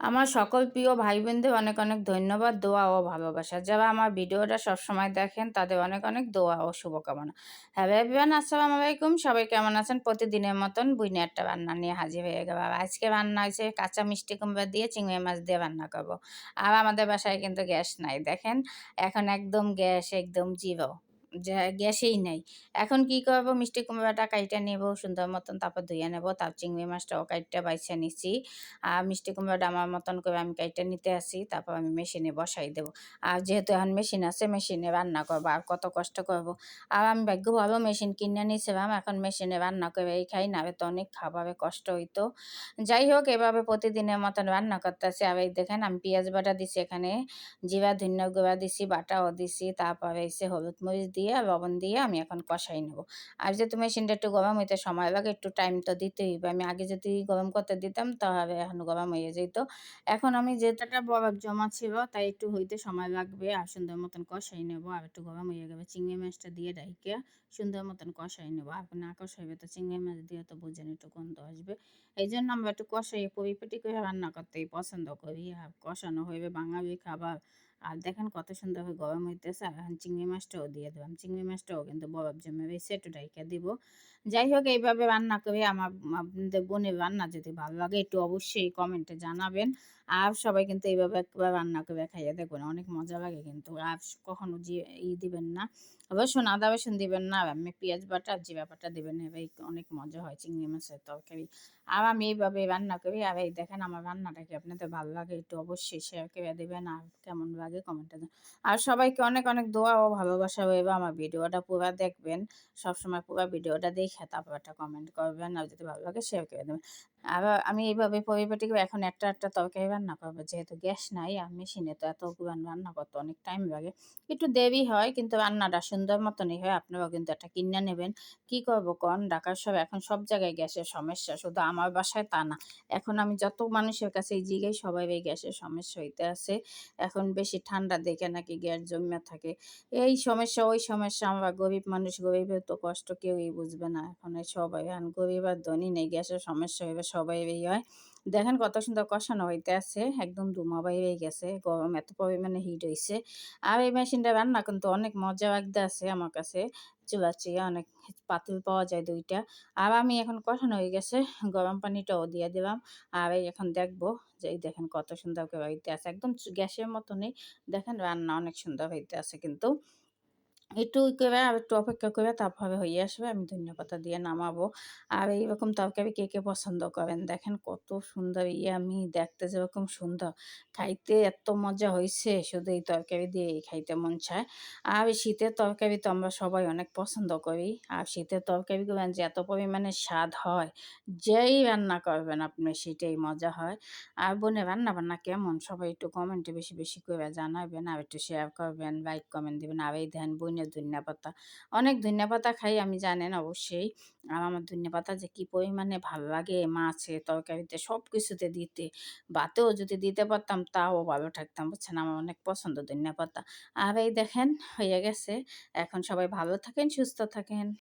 আমার সকল প্রিয় ভাই বোনদের অনেক অনেক ধন্যবাদ, দোয়া ও ভালোবাসা। যারা আমার ভিডিওটা সবসময় দেখেন, তাদের অনেক অনেক দোয়া ও শুভকামনা। হ্যালো এভরিওয়ান, আসসালামু আলাইকুম। সবাই কেমন আছেন? প্রতিদিনের মতন বুইনে একটা রান্না নিয়ে হাজির হয়ে গেল আজকে রান্না হয়েছে কাঁচা মিষ্টি কুমড়া দিয়ে চিংড়ি মাছ দিয়ে রান্না করব। আর আমাদের বাসায় কিন্তু গ্যাস নাই, দেখেন? এখন একদম গ্যাস, একদম জিরো। গ্যাসেই নেই। এখন কি করব? মিষ্টি কুমড়াটা কাইটা নেব, সুন্দর মতন তারপর ধুয়ে নেব তার চিংড়ি মাছটাও কাইটটা বাইছে নিছি। আর মিষ্টি কুমড়াটা আমার মতন করে আমি কাইটা নিতে আসি, তারপর আমি মেশিনে বসাই দেবো। আর যেহেতু এখন মেশিন আছে, মেশিনে রান্না করব, আর কত কষ্ট করব। আর আমি ভাগ্য ভালো মেশিন কিনে নিয়েছিলাম এখন মেশিনে রান্না করে এই খাই না তো অনেক খাবারে কষ্ট হইতো। যাই হোক, এভাবে প্রতিদিনের মতন রান্না করতেছি। আর এই দেখেন, আমি পেঁয়াজ বাটা দিছি এখানে, জিরা, ধন্য গুঁড়া দিছি, বাটাও দিছি, তারপরে এসে হলুদ মরিচ দিয়ে লবণ দিয়ে আমি এখন কষাই নেব। আর যেহেতু মেশিনটা একটু গরম হইতে সময় লাগে, একটু টাইম তো দিতেই হবে। আমি আগে যদি গরম করতে দিতাম, তাহলে এখন গরম হয়ে যেত। এখন আমি যেটাটা বরফ জমা ছিল, তাই একটু হইতে সময় লাগবে। আর সুন্দর মতন কষাই নেব। আর একটু গরম হয়ে যাবে চিংড়ি মাছটা দিয়ে ডাইকে সুন্দর মতন কষাই নেব। আর না কষাইবে তো চিংড়ি মাছ দিয়ে তো বুঝেন একটু গন্ধ আসবে। এই জন্য আমরা একটু কষাই পরিপেটি করে রান্না করতেই পছন্দ করি। আর কষানো হইবে বাঙালি খাবার। আর দেখেন কত সুন্দরভাবে গরম হইতেছে। আর এখন চিংড়ি মাছটাও দিয়ে দেবাম চিংড়ি মাছটাও কিন্তু বরফ জমে বেশি একটু ডাইকা দিব। যাই হোক, এইভাবে রান্না করে আমার আপনাদের বোনের রান্না যদি ভালো লাগে, একটু অবশ্যই কমেন্টে জানাবেন। আর সবাই কিন্তু এইভাবে একবার রান্না করে খাইয়ে দেখবেন অনেক মজা লাগে কিন্তু। আর কখনো যে ই দিবেন না, রসুন, আদা রসুন দিবেন না আমি পেঁয়াজ বাটা, জিরা বাটা দিবেন এবার অনেক মজা হয় চিংড়ি মাছের তরকারি। আর আমি এইভাবে রান্না করি। আর এই দেখেন আমার রান্নাটা কি আপনাদের ভালো লাগে? একটু অবশ্যই শেয়ার করে দেবেন আর কেমন লাগে দেন আর সবাইকে অনেক অনেক দোয়া ও ভালোবাসা রইবে আমার ভিডিওটা পুরো দেখবেন। সবসময় পুরো ভিডিওটা দেখে তারপর একটা কমেন্ট করবেন। আর যদি ভালো লাগে শেয়ার করে দেবেন। আর আমি এইভাবে পরিপাটি এখন একটা একটা তরকারি রান্না করব। যেহেতু গ্যাস নাই, আর মেশিনে তো এত রান্না করতে অনেক টাইম লাগে। একটু দেরি হয়, কিন্তু রান্নাটা সুন্দর মতনই হয়। আপনারাও কিন্তু একটা কিনে নেবেন। কি করব কন? ঢাকার সব, এখন সব জায়গায় গ্যাসের সমস্যা। শুধু আমার বাসায় তা না। এখন আমি যত মানুষের কাছে জিগাই সবাই এই গ্যাসের সমস্যা হইতে আছে। এখন বেশি ঠান্ডা দেখে নাকি গ্যাস জমিয়া থাকে। এই সমস্যা, ওই সমস্যা। আমরা গরিব মানুষ, গরিবের তো কষ্ট কেউই বুঝবে না। এখন সবাই, এখন গরিব আর ধনী নেই। গ্যাসের সমস্যা হইবে সবাই এই হয়। দেখেন কত সুন্দর কষানো হইতে আছে একদম ধুমা বাইরে গেছে, গরম এত পরিমাণে হিট হয়েছে আর এই মেশিনটা রান্না কিন্তু অনেক মজা লাগতে আছে আমার কাছে। চুলা চেয়ে অনেক পাতিল পাওয়া যায় দুইটা। আর আমি এখন কষানো হয়ে গেছে, গরম পানিটাও দিয়ে দিলাম। আর এই এখন দেখব যে এই দেখেন কত সুন্দর হইতে আছে একদম গ্যাসের মতনই, দেখেন রান্না অনেক সুন্দর হইতে আছে কিন্তু। একটু করে আর একটু অপেক্ষা করে তারপরে হয়ে আসবে। আমি ধনিয়া পাতা দিয়ে নামাবো। আর এইরকম তরকারি কে কে পছন্দ করেন? দেখেন কত সুন্দর ইয়ে আমি দেখতে যেরকম সুন্দর। খাইতে এত মজা হয়েছে শুধু এই তরকারি দিয়ে খাইতে মন চায়। আর শীতের তরকারি তো আমরা সবাই অনেক পছন্দ করি। আর শীতের তরকারি তরকারিগুলো যে এত পরিমাণে স্বাদ হয়, যেই রান্না করবেন আপনি সেটাই মজা হয়। আর বোনে রান্না বান্না কেমন? সবাই একটু কমেন্টে বেশি বেশি করে জানাবেন আর একটু শেয়ার করবেন লাইক কমেন্ট দেবেন। আর এই ধ্যান বোন ধনিয়া পাতা অনেক ধনিয়া পাতা খাই, আমি জানেন অবশ্যই। আর আমার ধনিয়া পাতা যে কি পরিমাণে ভালো লাগে, মাছে, তরকারিতে সব কিছুতে দিতে। বাতেও যদি দিতে পারতাম, তাও ভালো থাকতাম, বুঝছেন? আমার অনেক পছন্দ ধনিয়া পাতা আর এই দেখেন, হয়ে গেছে। এখন সবাই ভালো থাকেন, সুস্থ থাকেন।